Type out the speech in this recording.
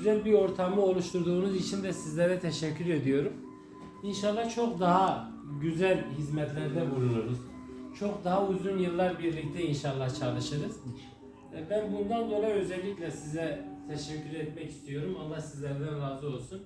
güzel bir ortamı oluşturduğunuz için de sizlere teşekkür ediyorum. İnşallah çok daha güzel hizmetlerde bulunuruz. Çok daha uzun yıllar birlikte inşallah çalışırız. E, ben bundan dolayı özellikle size teşekkür etmek istiyorum. Allah sizlerden razı olsun.